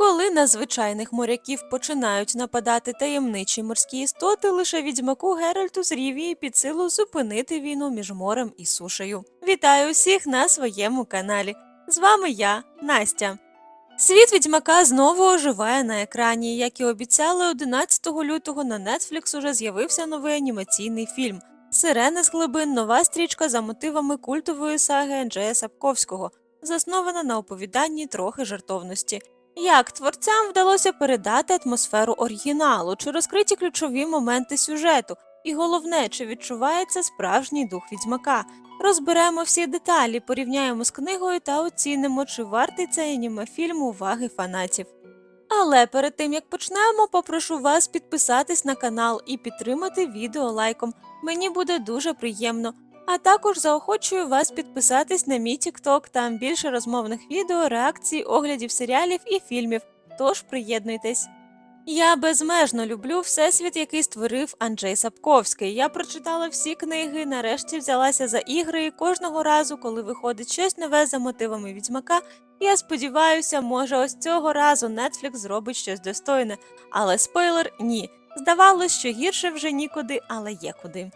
Коли на звичайних моряків починають нападати таємничі морські істоти, лише відьмаку Геральту з Рівії під силу зупинити війну між морем і сушею. Вітаю усіх на своєму каналі. З вами я, Настя. Світ відьмака знову оживає на екрані. Як і обіцяли, 11 лютого на Netflix уже з'явився новий анімаційний фільм Сирени з глибин нова стрічка за мотивами культової саги Анджея Сапковського, заснована на оповіданні трохи жартовності. Як творцям вдалося передати атмосферу оригіналу, чи розкриті ключові моменти сюжету, і головне, чи відчувається справжній дух відьмака. Розберемо всі деталі, порівняємо з книгою та оцінимо, чи вартий цей анімефільм уваги фанатів. Але перед тим як почнемо, попрошу вас підписатись на канал і підтримати відео лайком. Мені буде дуже приємно. А також заохочую вас підписатись на мій TikTok, там більше розмовних відео, реакцій, оглядів серіалів і фільмів. Тож приєднуйтесь. Я безмежно люблю всесвіт, який створив Анджей Сапковський. Я прочитала всі книги, нарешті взялася за ігри, і кожного разу, коли виходить щось нове за мотивами відьмака, я сподіваюся, може, ось цього разу Netflix зробить щось достойне. Але спойлер ні. Здавалось, що гірше вже нікуди, але є куди.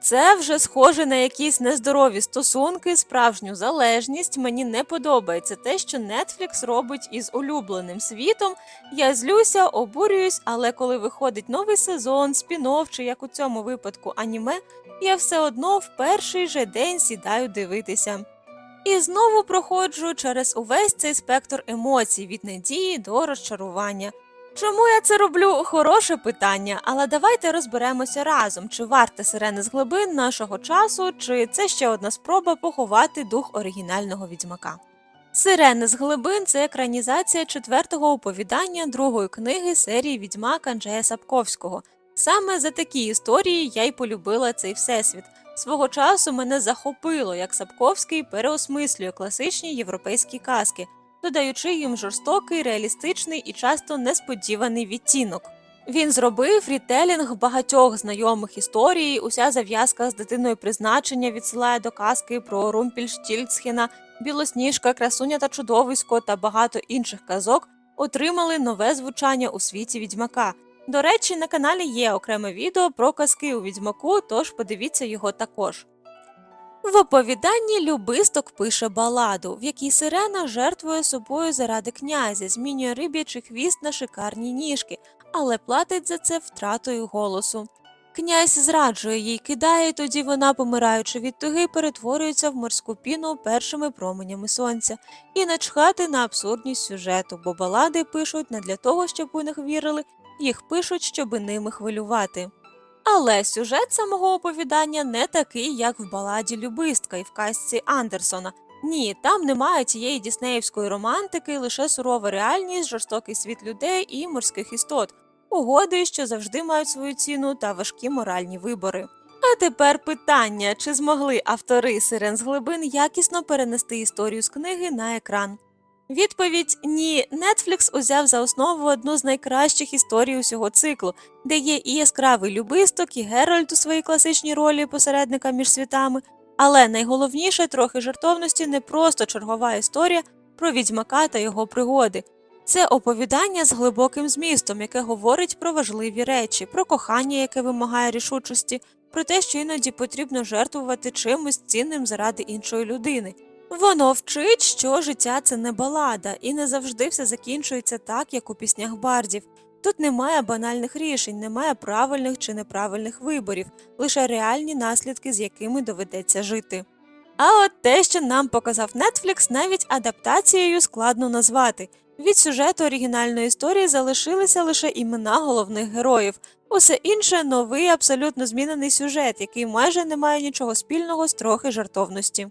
Це вже схоже на якісь нездорові стосунки, справжню залежність. Мені не подобається те, що Netflix робить із улюбленим світом. Я злюся, обурююсь, але коли виходить новий сезон, спін-офф чи як у цьому випадку аніме, я все одно в перший же день сідаю дивитися. І знову проходжу через увесь цей спектр емоцій від надії до розчарування. Чому я це роблю? Хороше питання, але давайте розберемося разом, чи варте сирени з глибин нашого часу, чи це ще одна спроба поховати дух оригінального відьмака. Сирени з глибин це екранізація четвертого оповідання другої книги серії Відьмак Анджея Сапковського. Саме за такі історії я й полюбила цей всесвіт. Свого часу мене захопило, як Сапковський переосмислює класичні європейські казки додаючи їм жорстокий, реалістичний і часто несподіваний відтінок. Він зробив рітелінг багатьох знайомих історій. Уся зав'язка з дитиною призначення відсилає до казки про Румпільштільцхена, Білосніжка, Красуня та Чудовисько та багато інших казок отримали нове звучання у світі відьмака. До речі, на каналі є окреме відео про казки у відьмаку, тож подивіться його також. В оповіданні Любисток пише баладу, в якій сирена жертвує собою заради князя, змінює риб'ячий хвіст на шикарні ніжки, але платить за це втратою голосу. Князь зраджує їй, кидає, тоді вона, помираючи від туги, перетворюється в морську піну першими променями сонця і начхати на абсурдність сюжету, бо балади пишуть не для того, щоб у них вірили, їх пишуть, щоби ними хвилювати. Але сюжет самого оповідання не такий, як в баладі Любистка і в казці Андерсона. Ні, там немає тієї діснеївської романтики, лише сурова реальність, жорстокий світ людей і морських істот, угоди, що завжди мають свою ціну та важкі моральні вибори. А тепер питання: чи змогли автори сирен з глибин якісно перенести історію з книги на екран? Відповідь ні. Netflix узяв за основу одну з найкращих історій усього циклу, де є і яскравий любисток, і Геральт у своїй класичній ролі посередника між світами. Але найголовніше трохи жартовності не просто чергова історія про відьмака та його пригоди. Це оповідання з глибоким змістом, яке говорить про важливі речі, про кохання, яке вимагає рішучості, про те, що іноді потрібно жертвувати чимось цінним заради іншої людини. Воно вчить, що життя це не балада, і не завжди все закінчується так, як у піснях бардів. Тут немає банальних рішень, немає правильних чи неправильних виборів, лише реальні наслідки, з якими доведеться жити. А от те, що нам показав Netflix, навіть адаптацією складно назвати. Від сюжету оригінальної історії залишилися лише імена головних героїв. Усе інше новий, абсолютно змінений сюжет, який майже не має нічого спільного з трохи жартовності.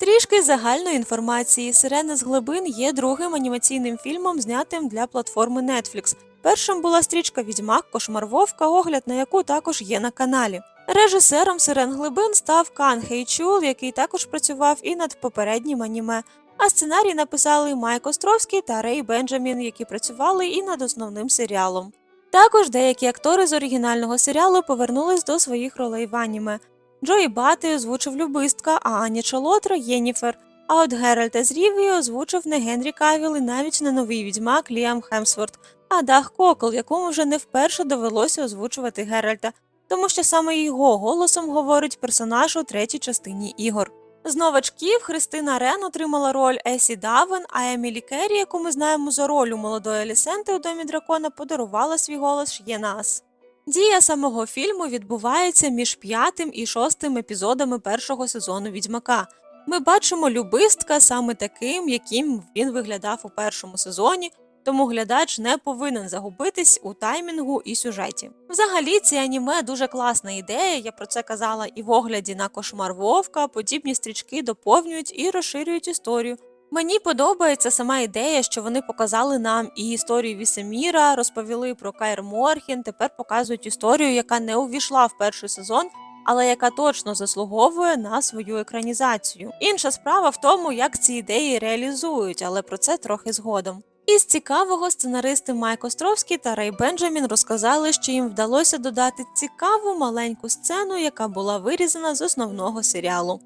Трішки загальної інформації Сирена з глибин є другим анімаційним фільмом, знятим для платформи Netflix. Першим була стрічка Відьмак, Кошмар Вовка, огляд на яку також є на каналі. Режисером Сирен Глибин став Кан Хейчул, який також працював і над попереднім аніме. А сценарій написали Майк Островський та Рей Бенджамін, які працювали і над основним серіалом. Також деякі актори з оригінального серіалу повернулись до своїх ролей в аніме. Джої Бати озвучив Любистка, а Аня Чолотра Єніфер. А от Геральта з Рівії озвучив не Генрі Кавіл і навіть не новий відьмак Ліам Хемсворт, а Дах Кокл, якому вже не вперше довелося озвучувати Геральта, тому що саме його голосом говорить персонаж у третій частині ігор. З новачків Христина Рен отримала роль Есі Давен, а Емілі Керрі, яку ми знаємо за роль у молодої Елісенти у домі дракона, подарувала свій голос Ш'єнас. Дія самого фільму відбувається між п'ятим і шостим епізодами першого сезону Відьмака. Ми бачимо любистка саме таким, яким він виглядав у першому сезоні, тому глядач не повинен загубитись у таймінгу і сюжеті. Взагалі, ці аніме дуже класна ідея. Я про це казала і в огляді на кошмар Вовка. Подібні стрічки доповнюють і розширюють історію. Мені подобається сама ідея, що вони показали нам і історію Вісеміра, розповіли про Кайр Морхін. Тепер показують історію, яка не увійшла в перший сезон, але яка точно заслуговує на свою екранізацію. Інша справа в тому, як ці ідеї реалізують, але про це трохи згодом. Із цікавого сценаристи Майк Островський та Рей Бенджамін розказали, що їм вдалося додати цікаву маленьку сцену, яка була вирізана з основного серіалу.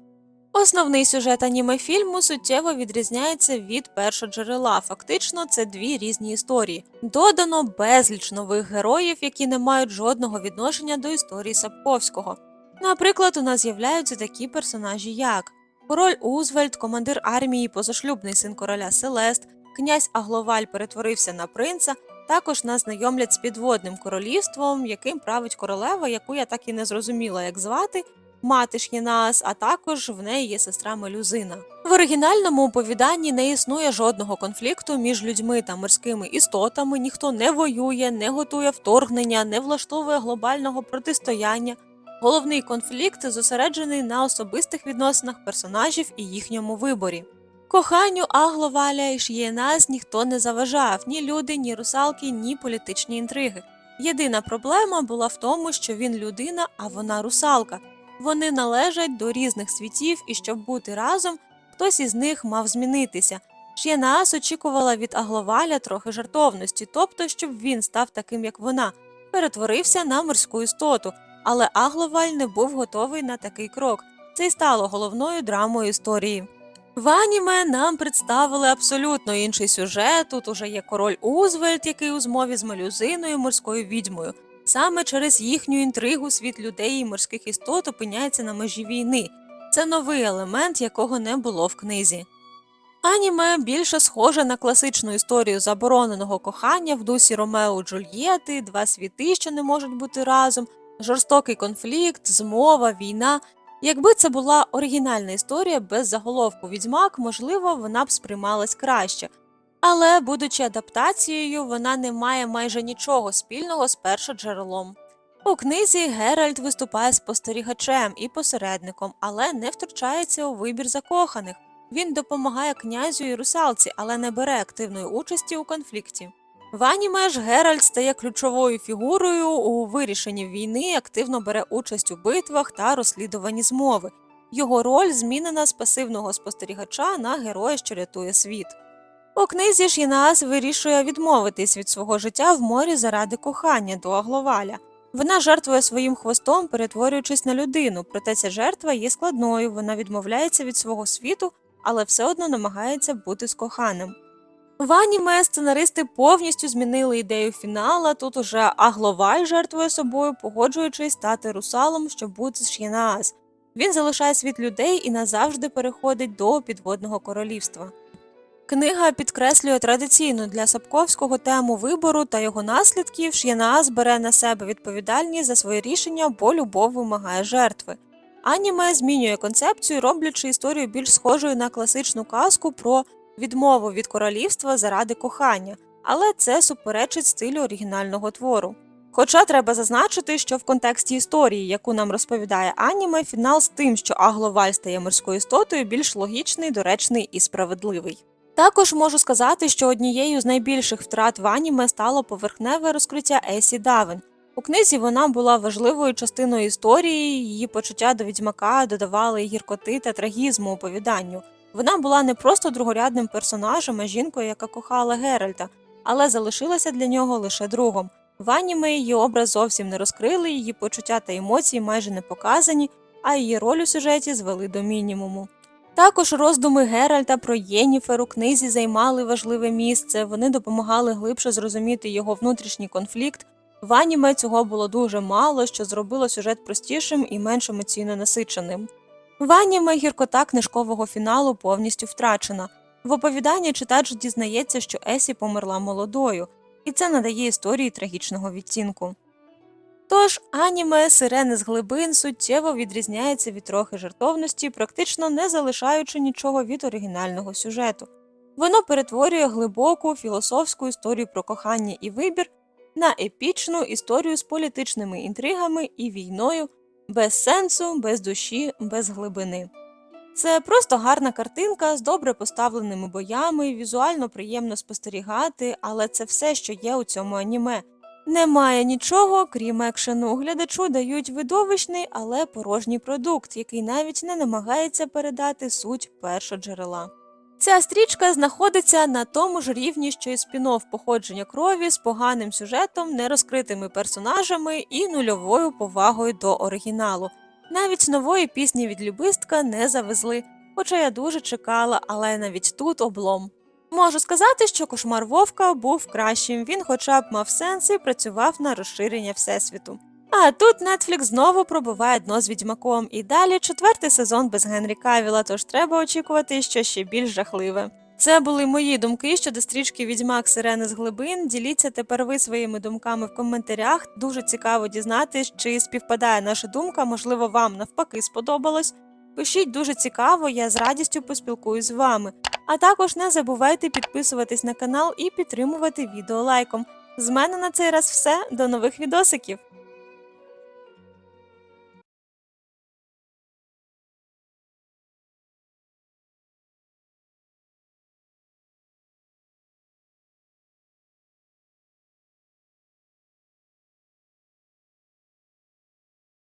Основний сюжет аніме фільму суттєво відрізняється від першоджерела. Фактично, це дві різні історії. Додано безліч нових героїв, які не мають жодного відношення до історії Сапковського. Наприклад, у нас з'являються такі персонажі, як король Узвельд, командир армії, позашлюбний син короля Селест, князь Агловаль перетворився на принца. Також нас знайомлять з підводним королівством, яким править королева, яку я так і не зрозуміла, як звати, мати Ш'єнаас, а також в неї є сестра Мелюзина. В оригінальному оповіданні не існує жодного конфлікту між людьми та морськими істотами, ніхто не воює, не готує вторгнення, не влаштовує глобального протистояння. Головний конфлікт зосереджений на особистих відносинах персонажів і їхньому виборі. Коханню Агловаля і Ш'єнас ніхто не заважав ні люди, ні русалки, ні політичні інтриги. Єдина проблема була в тому, що він людина, а вона русалка. Вони належать до різних світів, і щоб бути разом, хтось із них мав змінитися. Ш'єнаас очікувала від Агловаля трохи жартовності, тобто, щоб він став таким, як вона, перетворився на морську істоту, але Агловаль не був готовий на такий крок. Це й стало головною драмою історії. В аніме нам представили абсолютно інший сюжет. Тут уже є король Узвельд, який у змові з малюзиною морською відьмою. Саме через їхню інтригу світ людей і морських істот опиняється на межі війни. Це новий елемент, якого не було в книзі. Аніме більше схоже на класичну історію забороненого кохання в дусі Ромео Джульєти, два світи, що не можуть бути разом, жорстокий конфлікт, змова, війна. Якби це була оригінальна історія без заголовку відьмак, можливо, вона б сприймалась краще. Але, будучи адаптацією, вона не має майже нічого спільного з першоджерелом. У книзі Геральт виступає спостерігачем і посередником, але не втручається у вибір закоханих. Він допомагає князю і русалці, але не бере активної участі у конфлікті. В аніме ж Геральт стає ключовою фігурою у вирішенні війни, активно бере участь у битвах та розслідуванні змови. Його роль змінена з пасивного спостерігача на героя, що рятує світ. У книзі ж Єнаас вирішує відмовитись від свого життя в морі заради кохання до Агловаля. Вона жертвує своїм хвостом, перетворюючись на людину, проте ця жертва є складною, вона відмовляється від свого світу, але все одно намагається бути з коханим. В аніме сценаристи повністю змінили ідею фінала. Тут уже Агловаль жертвує собою, погоджуючись стати русалом, щоб бути з Ш'єнаас. Він залишає світ людей і назавжди переходить до підводного королівства. Книга підкреслює традиційну для Сапковського тему вибору та його наслідків. Ш'єнаас бере на себе відповідальність за своє рішення, бо любов вимагає жертви. Аніме змінює концепцію, роблячи історію більш схожою на класичну казку про відмову від королівства заради кохання, але це суперечить стилю оригінального твору. Хоча треба зазначити, що в контексті історії, яку нам розповідає аніме, фінал з тим, що Агловаль стає морською істотою, більш логічний, доречний і справедливий. Також можу сказати, що однією з найбільших втрат в аніме стало поверхневе розкриття Есі Давен. У книзі вона була важливою частиною історії, її почуття до відьмака додавали гіркоти та трагізму оповіданню. Вона була не просто другорядним персонажем, а жінкою, яка кохала Геральта, але залишилася для нього лише другом. В аніме її образ зовсім не розкрили, її почуття та емоції майже не показані, а її роль у сюжеті звели до мінімуму. Також роздуми Геральта про Єніфер у книзі займали важливе місце. Вони допомагали глибше зрозуміти його внутрішній конфлікт. В аніме цього було дуже мало, що зробило сюжет простішим і менш емоційно насиченим. В аніме гіркота книжкового фіналу повністю втрачена. В оповіданні читач дізнається, що Есі померла молодою, і це надає історії трагічного відтінку. Тож аніме Сирени з глибин суттєво відрізняється від трохи жартовності, практично не залишаючи нічого від оригінального сюжету. Воно перетворює глибоку філософську історію про кохання і вибір на епічну історію з політичними інтригами і війною, без сенсу, без душі, без глибини. Це просто гарна картинка з добре поставленими боями, візуально приємно спостерігати, але це все, що є у цьому аніме. Немає нічого, крім екшену. Глядачу дають видовищний, але порожній продукт, який навіть не намагається передати суть першоджерела. Ця стрічка знаходиться на тому ж рівні, що і спін-офф походження крові з поганим сюжетом, нерозкритими персонажами і нульовою повагою до оригіналу. Навіть нової пісні від любистка не завезли, хоча я дуже чекала, але навіть тут облом. Можу сказати, що кошмар Вовка був кращим, він хоча б мав сенс і працював на розширення Всесвіту. А тут Netflix знову пробиває дно з відьмаком, і далі четвертий сезон без Генрі Кавіла, тож треба очікувати що ще більш жахливе. Це були мої думки щодо стрічки Відьмак Сирени з глибин. Діліться тепер ви своїми думками в коментарях. Дуже цікаво дізнатись, чи співпадає наша думка, можливо, вам навпаки сподобалось. Пишіть дуже цікаво, я з радістю поспілкуюсь з вами. А також не забувайте підписуватись на канал і підтримувати відео лайком. З мене на цей раз все. До нових відосиків!